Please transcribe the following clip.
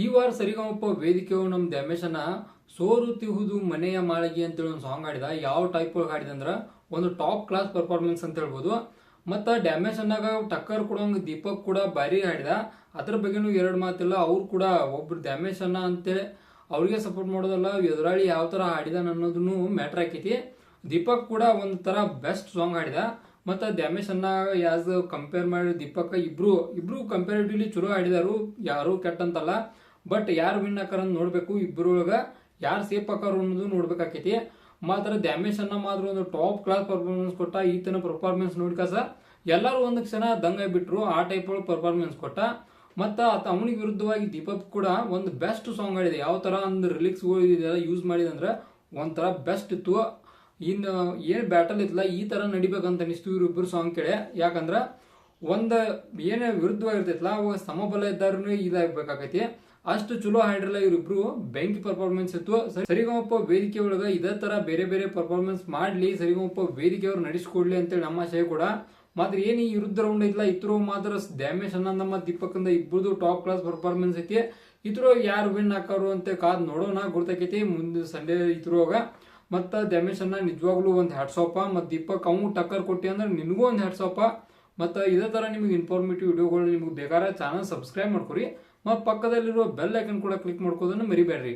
ಈ ವಾರ ಸರಿಗಮಪ್ಪ ವೇದಿಕೆಯು ನಮ್ಮ ಸೋರು ತಿಹುದು ಮನೆಯ ಮಾಳಿಗೆ ಅಂತೇಳಿ ಒಂದು ಸಾಂಗ್ ಆಡಿದ ಯಾವ ಟೈಪ್ ಒಳಗೆ ಹಾಡಿದ ಅಂದ್ರೆ ಒಂದು ಟಾಪ್ ಕ್ಲಾಸ್ ಪರ್ಫಾರ್ಮೆನ್ಸ್ ಅಂತ ಹೇಳ್ಬೋದು. ಮತ್ತು ಡ್ಯಾಮೇಜ್ ಅನ್ನಾಗ ಟಕ್ಕರ್ ಕೊಡೋಂಗೆ ದೀಪಕ್ ಕೂಡ ಭಾರಿ ಹಾಡಿದ. ಅದ್ರ ಬಗ್ಗೆನೂ ಎರಡು ಮಾತಿಲ್ಲ. ಅವ್ರು ಕೂಡ ಒಬ್ರು ಡ್ಯಾಮೇಜ್ ಅನ್ನ ಅಂತೇಳಿ ಅವ್ರಿಗೆ ಸಪೋರ್ಟ್ ಮಾಡೋದಲ್ಲ, ಎದುರಾಳಿ ಯಾವ ಥರ ಹಾಡಿದಾನ ಅನ್ನೋದನ್ನು ಮ್ಯಾಟ್ರ್ ಆಕೈತಿ. ದೀಪಕ್ ಕೂಡ ಒಂದು ಥರ ಬೆಸ್ಟ್ ಸಾಂಗ್ ಆಡಿದ ಮತ್ತು ಡ್ಯಾಮೇಶ್ ಅನ್ನ ಯಾಸ್ ಕಂಪೇರ್ ಮಾಡಿ ದೀಪಕ್ ಇಬ್ರು ಇಬ್ರು ಕಂಪೇರಿಟಿವ್ಲಿ ಚಲೋ ಆಡಿದಾರು ಯಾರು ಕೆಟ್ಟ ಅಂತಲ್ಲ ಬಟ್ ಯಾರು ವಿನ್ ಆಕಾರ ನೋಡಬೇಕು? ಇಬ್ಬರೊಳಗ ಯಾರು ಸೇಫ್ ಆಕಾರ ಅನ್ನೋದು ನೋಡ್ಬೇಕಾಕೈತಿ. ಮಾತ್ರ ದ್ಯಾಮೇಶ್ ಅನ್ನ ಮಾತ್ರ ಒಂದು ಟಾಪ್ ಕ್ಲಾಸ್ ಪರ್ಫಾರ್ಮೆನ್ಸ್ ಕೊಟ್ಟ ಈತನ ಪರ್ಫಾರ್ಮೆನ್ಸ್ ನೋಡ್ಕಾಸ ಎಲ್ಲರೂ ಒಂದು ಕ್ಷಣ ಬಿಟ್ರು, ಆ ಟೈಪ್ ಒಳಗೆ ಪರ್ಫಾರ್ಮೆನ್ಸ್ ಕೊಟ್ಟ. ಮತ್ತು ಅವನಿಗೆ ವಿರುದ್ಧವಾಗಿ ದೀಪಕ್ ಕೂಡ ಒಂದು ಬೆಸ್ಟ್ ಸಾಂಗ್ ಆಡಿದೆ ಯಾವ ಥರ ಒಂದು ರಿಲಿಕ್ಸ್ಗಳು ಇದೆಲ್ಲ ಯೂಸ್ ಮಾಡಿದಂದ್ರೆ ಒಂಥರ ಬೆಸ್ಟ್ ಇತ್ತು. ಇನ್ನು ಏನು ಬ್ಯಾಟಲ್ ಇತ್ತಲ್ಲ, ಈ ಥರ ನಡಿಬೇಕಂತ ಅನಿಸ್ತು ಇವ್ರಿಬ್ಬರು ಸಾಂಗ್ ಕೇಳಿ. ಯಾಕಂದ್ರೆ ಒಂದು ಏನೇ ವಿರುದ್ಧವಾಗಿರ್ತೈತಲ್ಲ, ಅವಾಗ ಸಮಬಲ ಇದ್ದಾರೂ ಇದಾಗಬೇಕಾಗೈತಿ ಅಷ್ಟು ಚಲೋ ಹಾಡಿರಲ್ಲ ಇವರಿಬ್ರು. ಬೆಂಕಿ ಪರ್ಫಾರ್ಮೆನ್ಸ್ ಇತ್ತು. ಸರಿಗಮಪ್ಪ ವೇದಿಕೆ ಒಳಗ ಇದೇ ತರ ಬೇರೆ ಬೇರೆ ಪರ್ಫಾರ್ಮೆನ್ಸ್ ಮಾಡ್ಲಿ, ಸರಿಗಮಪ್ಪ ವೇದಿಕೆ ಅವ್ರು ನಡೆಸ್ಕೊಡ್ಲಿ ಅಂತೇಳಿ ನಮ್ಮ ಆಶಯ ಕೂಡ. ಮಾತ್ರ ಏನು ಈ ವಿರುದ್ಧ ರೌಂಡ್ ಇಲ್ಲ ಇತ್ರೋ ಮಾತ್ರ ಡ್ಯಾಮೇಜ್ ಅನ್ನ ನಮ್ಮ ದೀಪಕಂದ ಇಬ್ಬರದು ಟಾಪ್ ಕ್ಲಾಸ್ ಪರ್ಫಾರ್ಮೆನ್ಸ್ ಐತಿ. ಇತ್ರೋ ಯಾರು ವಿನ್ ಹಾಕೋರು ಅಂತ ಕಾದ್ ನೋಡೋಣ ಗುರ್ತಕೈತಿ ಮುಂದೆ ಸಂಡೇ ಇತ್ರೋಗ ಮತ್ತು ಡ್ಯಾಮೇಜ್ ಅನ್ನ ನಿಜವಾಗ್ಲೂ ಒಂದು ಹ್ಯಾಟ್ಸಪ್ಪ ಮತ್ತು ದೀಪಕ್ ಅವು ಟಕ್ಕರ್ ಕೊಟ್ಟಿ ಅಂದ್ರೆ ನಿನಗೂ ಒಂದು ಹ್ಯಾಟ್ಸಪ್ಪ ಮತ್ತು ಇದೇ ಥರ ನಿಮಗೆ ಇನ್ಫಾರ್ಮೇಟಿವ್ ವಿಡಿಯೋಗಳು ನಿಮಗೆ ಬೇಕಾದ್ರೆ ಚಾನಲ್ ಸಬ್ಸ್ಕ್ರೈಬ್ ಮಾಡ್ಕೊರಿ. ಮತ್ತು ಪಕ್ಕದಲ್ಲಿರುವ ಬೆಲ್ ಐಕನ್ ಕೂಡ ಕ್ಲಿಕ್ ಮಾಡ್ಕೋದನ್ನು ಮರಿಬೇಡ್ರಿ.